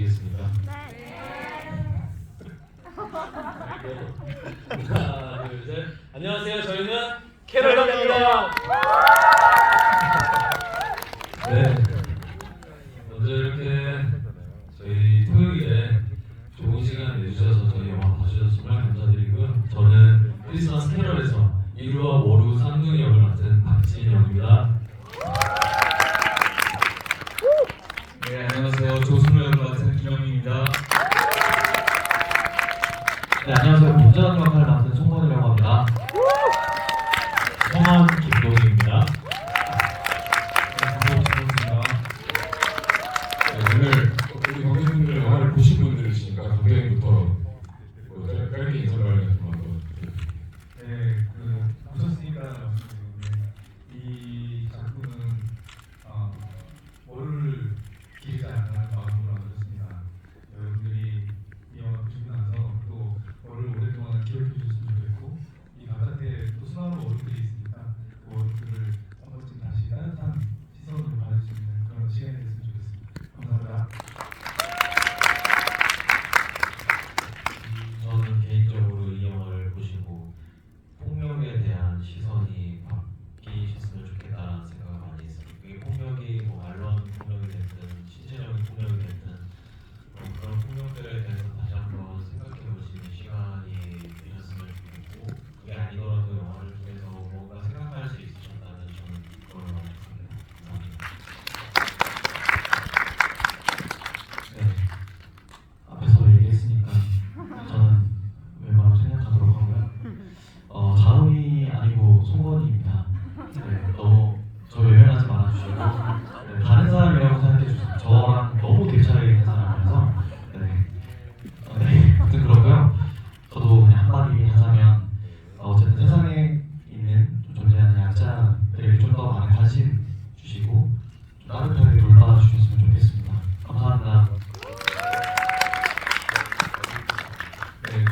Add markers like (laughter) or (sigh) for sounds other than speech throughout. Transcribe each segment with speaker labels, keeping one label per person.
Speaker 1: 되시겠습니까? 네. (laughs) 하나, 둘, 셋. 안녕하세요. 저희는 캐롤입니다. 네,
Speaker 2: 안녕하세요. 범죄자
Speaker 1: 역할을 맡은 송건이라고 합니다. 성함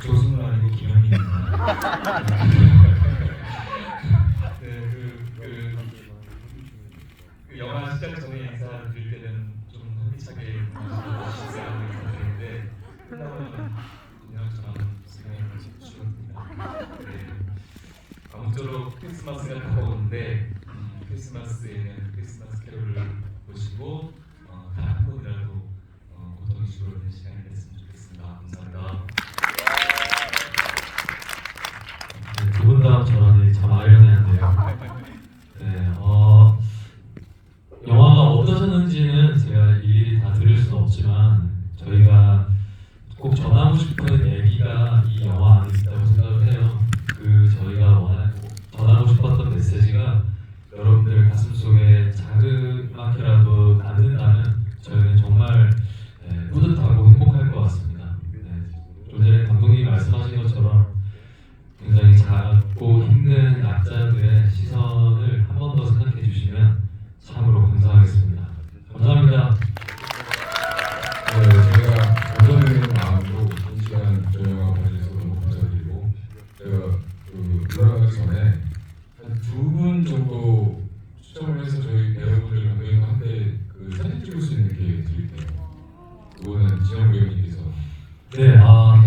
Speaker 3: 조승만이고
Speaker 2: 김영희입니다. (laughs) 네, 그, 그, 그 영화 시작 전에 인사를 드릴 때는 좀 흥미차게 인사하는 인사드리는데 끝나고는 그냥 저랑 진행을 주었습니다. 네, 아무쪼록 크리스마스가 다가오는데 음, 크리스마스에는 없지만 저희가 꼭 전하고 싶은 얘기가 이 영화 안에 있다고 생각을 해요. 그 저희가 원하는 전하고 싶었던
Speaker 1: 메시지가 여러분들 가슴 속에 자그맣게라도 남는다면 저희는 정말 네, 뿌듯하고 행복할 것 같습니다. 네. 좀 전에 감독님이 말씀하신 것처럼 찍을 수 있는 기회 드릴게요. 그거는 지영 배우님께서 네, 아